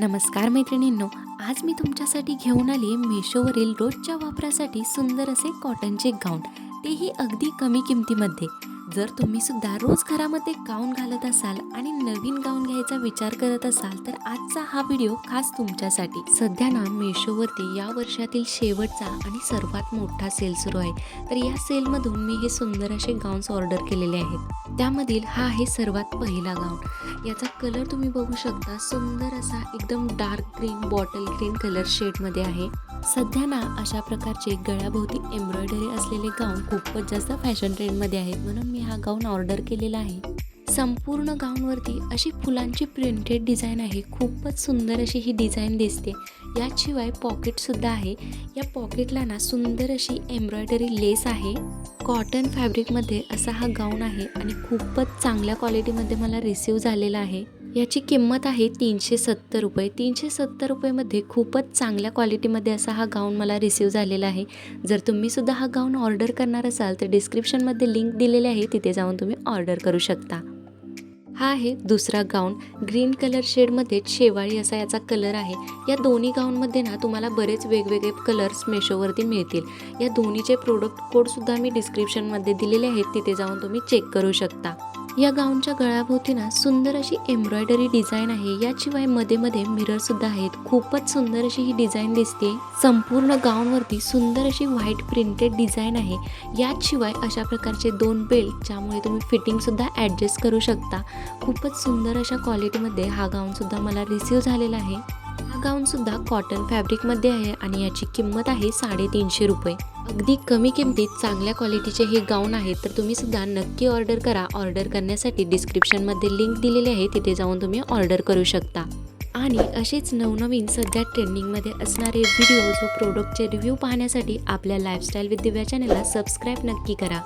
नमस्कार मैत्रिणींनो आज मी तुमच्यासाठी घेऊन आली मेशोवरील रोजच्या वापरासाठी सुंदर असे कॉटनचे गाऊन तेही अगदी कमी किमतीमध्ये. जर तुम्ही सुद्धा रोज घरामध्ये गाऊन घालत असाल आणि नवीन गाऊन घ्यायचा विचार करत असाल तर आजचा हा व्हिडिओ खास तुमच्यासाठी. सध्या ना मेशोवरती या वर्षातील शेवटचा आणि सर्वात मोठा सेल सुरू आहे. तर या सेलमधून मी हे सुंदर असे गाऊन्स ऑर्डर केलेले आहेत. त्यामधील हा आहे सर्वात पहिला गाऊन याचा कलर तुम्ही बघू शकता. सुंदर असा एकदम dark green bottle green colour शेडमध्ये आहे. सध्या ना अशा प्रकारचे गळ्याभोवती एम्ब्रॉयडरी असलेले गाऊन खूपच जास्त फॅशन ट्रेंडमध्ये आहेत. म्हणून मी हा गाऊन ऑर्डर केलेला आहे. संपूर्ण गाऊनवरती अशी फुलांची प्रिंटेड डिझाईन आहे. खूपच सुंदर अशी ही डिझाईन दिसते. याशिवाय पॉकेटसुद्धा आहे. या पॉकेटला ना सुंदर अशी एम्ब्रॉयडरी लेस आहे. कॉटन फॅब्रिकमध्ये असा हा गाऊन आहे आणि खूपच चांगल्या क्वालिटीमध्ये मला रिसीव झालेला आहे. याची किंमत आहे तीनशे सत्तर रुपये. तीनशे सत्तर रुपयेमध्ये खूपच चांगल्या क्वालिटीमध्ये असा हा गाऊन मला रिसीव झालेला आहे. जर तुम्ही सुद्धा हा गाऊन ऑर्डर करणार असाल तर डिस्क्रिप्शनमध्ये लिंक दिलेली आहे तिथे जाऊन तुम्ही ऑर्डर करू शकता. हा आहे दुसरा गाऊन ग्रीन कलर शेडमध्ये शेवाळी असा याचा कलर आहे. या दोन्ही गाऊनमध्ये ना तुम्हाला बरेच वेगवेगळे कलर्स मेशोवरती मिळतील. या दोन्हीचे प्रोडक्ट कोडसुद्धा मी डिस्क्रिप्शनमध्ये दिलेले आहेत तिथे जाऊन तुम्ही चेक करू शकता. या गाऊनच्या गळ्याभोवती ना सुंदर अशी एम्ब्रॉयडरी डिझाईन आहे. याशिवायमध्ये मध्ये मिरर सुद्धा आहेत. खूपच सुंदर अशी ही डिझाईन दिसते. संपूर्ण गाऊनवरती सुंदर अशी व्हाईट प्रिंटेड डिझाईन आहे. याशिवाय अशा प्रकारचे दोन बेल्ट ज्यामुळे तुम्ही फिटिंग सुद्धा ॲडजस्ट करू शकता. खूपच सुंदर अशा क्वालिटीमध्ये हा गाऊन सुद्धा मला रिसीव झालेला आहे. गाऊनसुद्धा कॉटन फॅब्रिकमध्ये आहे आणि याची किंमत आहे साडेतीनशे रुपये अगदी कमी किमतीत चांगल्या क्वालिटीचे हे गाऊन आहेत तर तुम्ही सुद्धा नक्की ऑर्डर करा ऑर्डर करण्यासाठी डिस्क्रिप्शनमध्ये लिंक दिलेली आहे तिथे जाऊन तुम्ही ऑर्डर करू शकता आणि असेच नवनवीन सध्या ट्रेंडिंगमध्ये असणारे व्हिडिओज व प्रोडक्टचे रिव्ह्यू पाहण्यासाठी आपल्या लाईफस्टाईल विथ दिव्या चॅनलला सबस्क्राईब नक्की करा